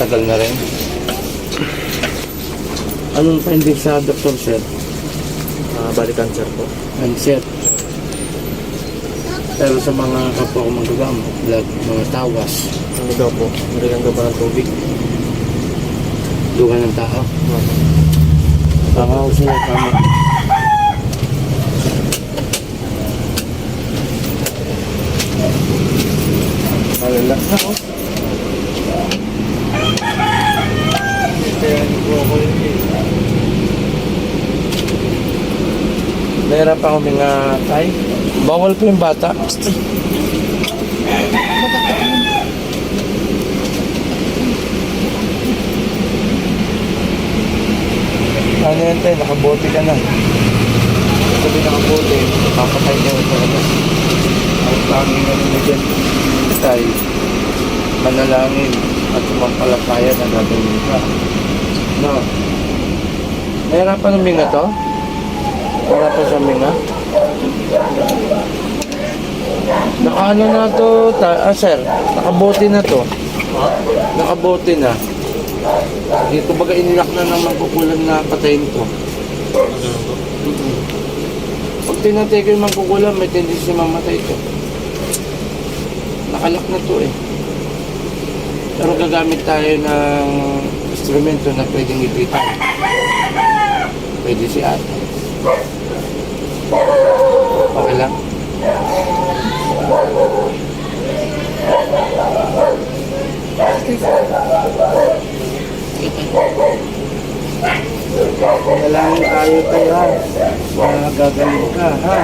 matagal na rin. Anong finding sa Dr. Sir? Ah, bali cancer po. Cancer. Pero sa mga kapwa ko magagamot, blood, mga tawas, Ano daw po? Narigang ka ba ng tubig? duga ng tao. Tama ko sila, tama. Malala oh. Meron pa kami nga tay. Bawal po yung bata. Ano yan tayo? Nakabote ka na. Sabi nakabote, papatay na talaga. Ang tanging ano na dyan, tay, manalangin at sumampalatayan na gagawin ka. No. Nahirapan ng minga to? Nahirapan sa minga? Nakaano na to, ta ah, sir, nakabote na to. Nakabote na. Dito baga inilak na ng magkukulang na patayin ko. Mm-mm. Pag tinatay ko yung magkukulang, may tendency mamatay ito. Nakalak na to eh. Pero gagamit tayo ng instrumento na pwedeng ipitan. Pwede si ate. Okay lang? Kailangan tayo tayo ha. Magagaling ka ha.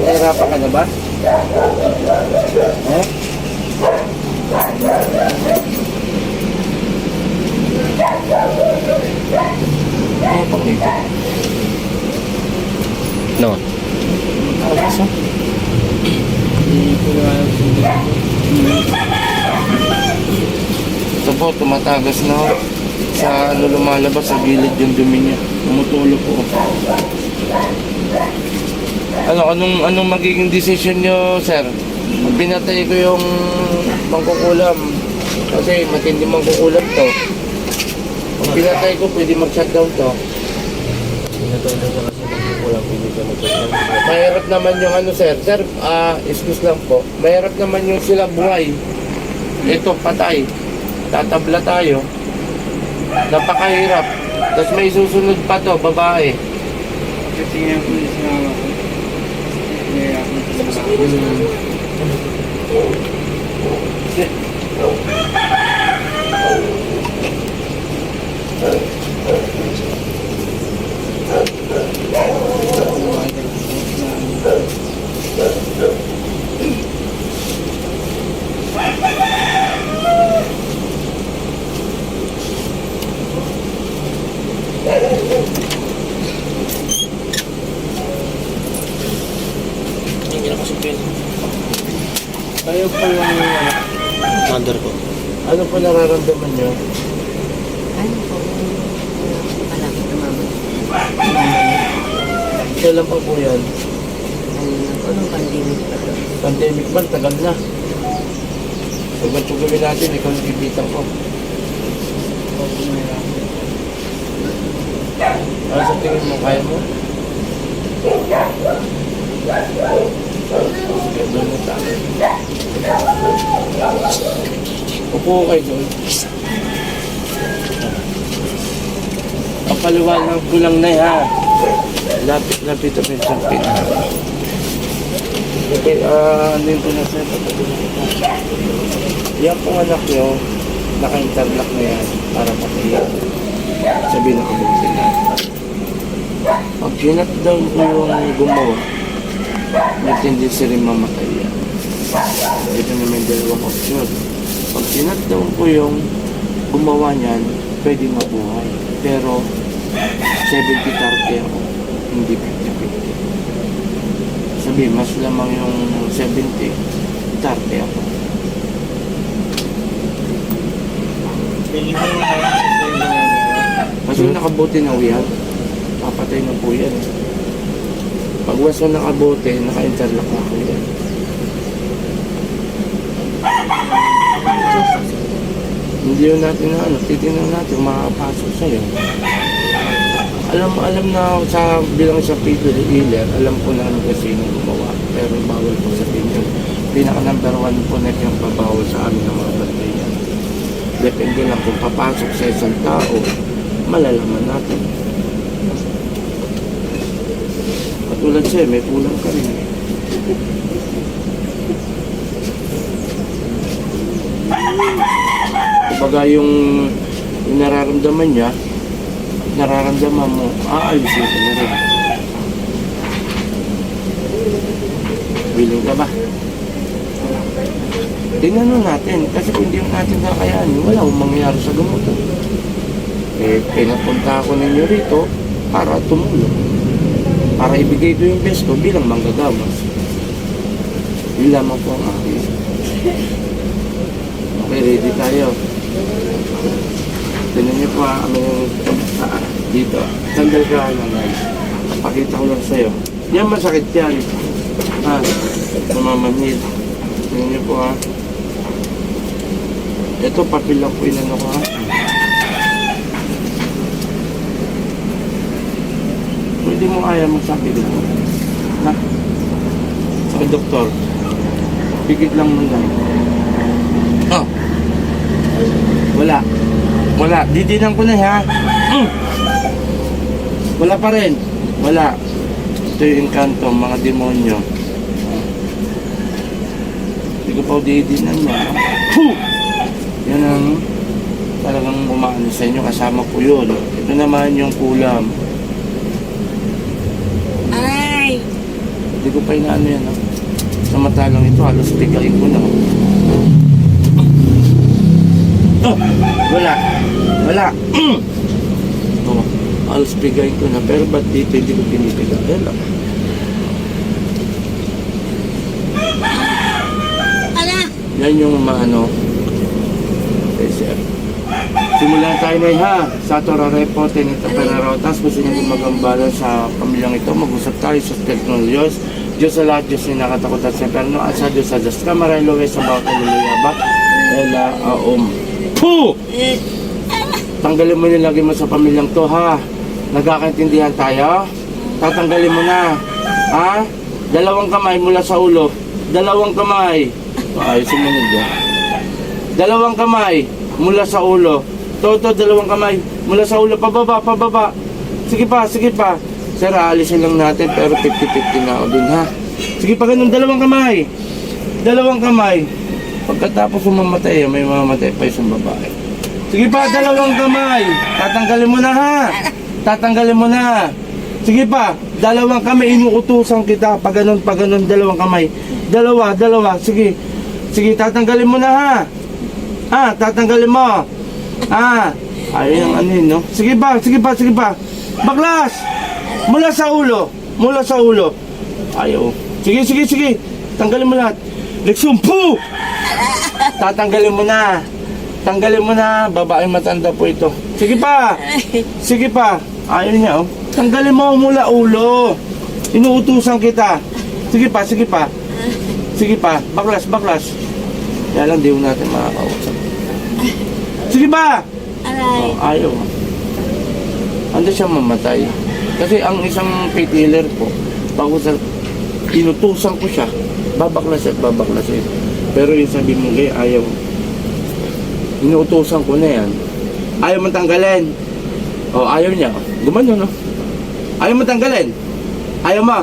Nahirapan ka na ba? Eh? Ito? No. Alam Ito po, tumatagas na ho. Sa ano lumalabas, sa gilid yung dumi niya. Tumutulo po. Ano, anong, anong magiging decision niyo, sir? Pag pinatay ko yung mangkukulam, kasi matindi mangkukulam to. Pinatay ko, pwede mag-shutdown to. Pinatay na siya kasi magkukulang pili ka magkukulang. Mahirap naman yung ano, sir. Sir, ah, excuse lang po. Mahirap naman yung sila buhay. Ito, patay. Tatabla tayo. Napakahirap. Tapos may susunod pa to, babae. Kasi nga po yung sinama ko. Ako na sinama. Hindi na kasi pin. Kayo po yung ano, Mother ko. ano po nararamdaman nyo? Ano po, malapit na mama. Kailan pa po yan? Ano na po, nung pandemic pa to. Pandemic ba? Tagal na. Pag ito gawin natin, ikaw yung ibitan ko. Ano sa tingin mo, kaya mo? Sige, doon mo sa akin. Upo kayo doon. Papaliwanag ko lang na ha. Lapit, lapit, lapit, lapit. Okay, ah, ano yung pinasaya pa Yan pong anak nyo, naka-interlock na yan para patayin. Sabi na kami sila. Pag sinatdown ko yung gumawa, may tendency rin mamatay yan. Ito na may dalawang option. Pag sinatdown ko yung gumawa niyan, pwede mabuhay. Pero 70-30 ako, hindi 50-50. Sabi, mas lamang yung 70, 30 ako. Mga Kasi nakabote na uyan, papatay na po yan. Pag waso nakabote, naka-interlock na ako yan. Hindi yun natin na ano, titignan natin makakapasok sa'yo. Alam alam na sa bilang sa people healer, alam po namin kasi sino gumawa. Pero bawal po sabihin yun. Pinaka number one po na yung pabawal sa amin ng mga bandayan. Depende lang kung papasok sa isang tao, malalaman natin. Katulad siya, may kulang ka rin. Kumbaga yung, yung nararamdaman niya, nararamdaman mo, aalisin ka na rin. Willing ka ba? Tingnan natin, kasi kung hindi natin kakayanin, wala akong mangyayari sa gamot. Eh, pinapunta ako ninyo rito para tumulong. Para ibigay ko yung best ko bilang manggagawas. Yun lamang po ang akin. Okay, ready tayo. Tingnan niyo po ah, ano ah, dito. Sandal ka lang guys. Pakita ko lang sa'yo. Yan masakit yan. Ha, mamamanhid. Tingnan niyo po ha. Ito, papel lang po inano ko ha. Pwede mo kaya magsabi dito. Ha? Sa doktor. Pigit lang muna. Oh. Wala. Wala. Didinan ko na ha. Mm. Wala pa rin. Wala. Ito yung engkanto, mga demonyo. Hindi ko pa niya. Puh! Yan ang talagang umaano sa inyo. Kasama ko yun. Ito naman yung kulam. Aray! Hindi ko pa inaano yan. Ha? Samantalang ito, halos bigayin ko na. Oh, wala. Wala. halos bigayin ko na. Pero ba't dito hindi ko pinipigay? Yan lang. Ala! Yan yung maano. Eh, sir. Simulan tayo na ha. Sa Torah Report, Tenito Penarotas. Gusto niyo magambala sa pamilyang ito. Mag-usap tayo sa Teknolyos. Diyos sa lahat, Diyos yung nakatakot at sa perno. At sa Diyos sa Diyos. Kamaray luwes sa bawat niluluya ba? Ela aom. Puh! Eh, Tanggalin mo yung lagi mo sa pamilyang to ha. Nagkakaintindihan tayo? Tatanggalin mo na. Ha? Dalawang kamay mula sa ulo. Dalawang kamay. Ay, sumunod yan. Dalawang kamay mula sa ulo. Toto, dalawang kamay mula sa ulo. Pababa, pababa. Sige pa, sige pa. Sir, aalisin lang natin pero 50-50 na ako dun ha. Sige pa ganun, dalawang kamay. Dalawang kamay. Pagkatapos umamatay, may mamamatay pa isang babae. Sige pa, dalawang kamay. Tatanggalin mo na ha. Tatanggalin mo na. Sige pa, dalawang kamay. Inuutusan kita. Pag ganun, pag ganun, dalawang kamay. Dalawa, dalawa. Sige. Sige, tatanggalin mo na ha. Ha, tatanggalin mo. Ha. Ayun ang ano no? Sige pa, sige pa, sige pa. Baklas! Mula sa ulo. Mula sa ulo. Ayaw. Sige, sige, sige. Tanggalin mo lahat. Lexum, po! Tatanggalin mo na. Tanggalin mo na. Babae matanda po ito. Sige pa. Sige pa. Ayaw niya, oh. Tanggalin mo mula ulo. Inuutusan kita. Sige pa, sige pa. Sige pa. Baklas, baklas. Kaya lang, di mo natin makakausap. Sige pa! aray! Oh, ayaw. Ando siya mamatay. Kasi ang isang faith healer po, bago sa inutusan ko siya, babaklas at babaklas ito. Pero yung sabi mo, gay, ayaw. Inuutusan ko na yan. Ayaw mo tanggalin. O, ayaw niya. Gumano, no? Ayaw mo tanggalin. Ayaw mo.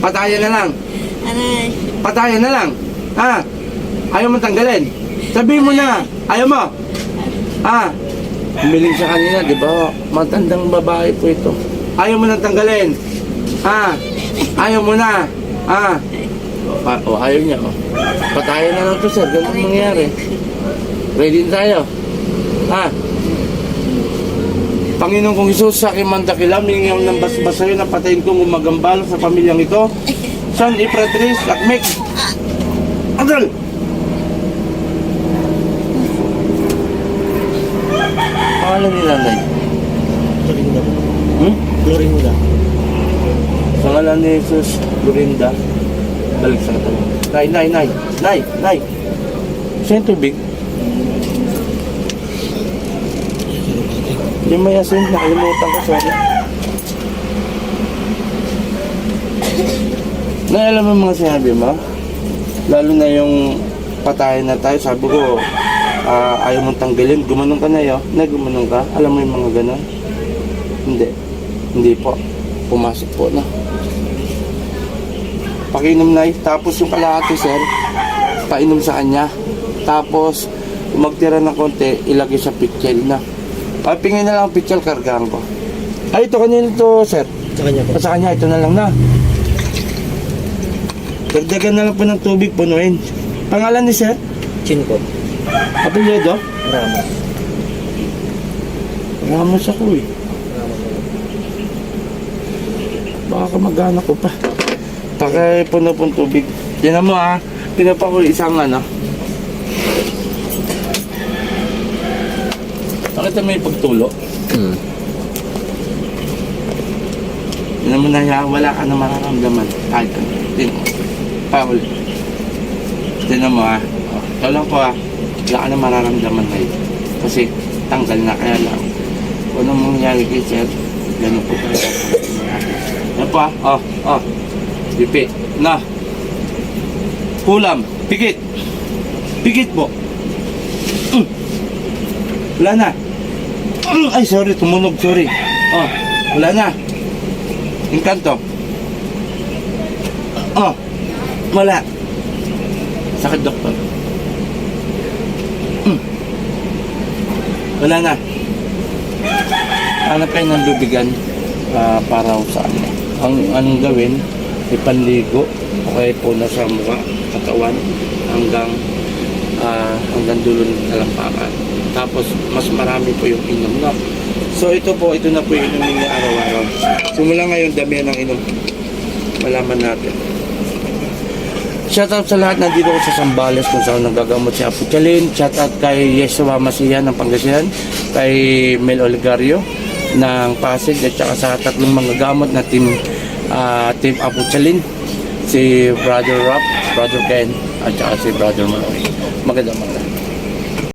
Patayan na lang. Aray! Patayan na lang. Ha? Ayaw mo tanggalin. Sabihin mo na. Ayaw mo. Ha? Humiling siya kanina, di ba? Matandang babae po ito. Ayaw mo nang tanggalin. Ha? Ayaw mo na. Ha? O, pa- o ayaw niya. O. Patayan na lang to, sir. Ganun ang mangyayari. Ready na tayo. Ha? Panginoon kong Isus, sa aking mandakila, miningam ng basbas sa'yo na patayin kong umagambala sa pamilyang ito. San Ipratris, Akmek. Adal! Pangalan ni nanay. Florinda po. Hmm? Florinda. Sa ngalan ni Jesus, Lorinda. Balik sa katawan. Nay, nay, nay. Nay, nay. Siya yung tubig. Yung may asin, nakalimutan ko, sorry. Na alam mo mga sinabi mo? Lalo na yung patayin na tayo, sabi ko, ah, ayaw mong tanggalin, gumanong ka na yun. Na gumanong ka, alam mo yung mga ganon? Hindi. Hindi po. Pumasok po na. Pakinom na tapos yung kalahati sir, painom sa kanya. Tapos, magtira ng konti, ilagay sa pitchel na. Ah, pingin na lang ang pitchel, kargahan ko. Ay, ito kanina to, sir. Sa kanya po. Ah, Sa kanya, ito na lang na. Dagdagan na lang po ng tubig, punuin. Pangalan ni sir? Chin ko. Apelyido? Ramos. Ramos ako eh. Baka kamag-anak ko pa. Pakay puno pong tubig. Yan mo ha. Pinapa ko isang ano. Nakita mo yung pagtulo? Hmm. Yan mo na ya, wala ka na mararamdaman. Kahit ano. Tin. Pa ulit. Tinan mo ha. Oh, ito lang po ha. Wala ka na mararamdaman ngayon. Kasi tanggal na kaya lang. Kung anong mangyayari kay sir, ganun po talaga. Yan po ha. Oh, oh. Pipi. Na. Kulam. Pikit. Pikit po. Mm. Wala na. Mm, Ay, sorry. Tumunog. Sorry. Oh, wala na. Encanto. Oh, wala. Sakit, doktor. Mm. Wala na. Hanap kayo ng lubigan ah, para sa ano. Ang anong gawin, ipanligo o kaya po na sa mukha, katawan, hanggang ah, hanggang dulo ng talampakan. Tapos, mas marami po yung inom na. So, ito po, ito na po yung inumin niya araw-araw. Simula ngayon, dami ng inom. Malaman natin. Shoutout sa lahat nandito ko sa Sambales kung saan nagagamot si Apo Chalin. Shoutout kay Yeshua Masiya ng Pangasinan, kay Mel Oligario ng Pasig at saka sa tatlong mga gamot na team ah, team Apo Chalin, si Brother Rob, Brother Ken at saka si Brother Maloy. Magandang mga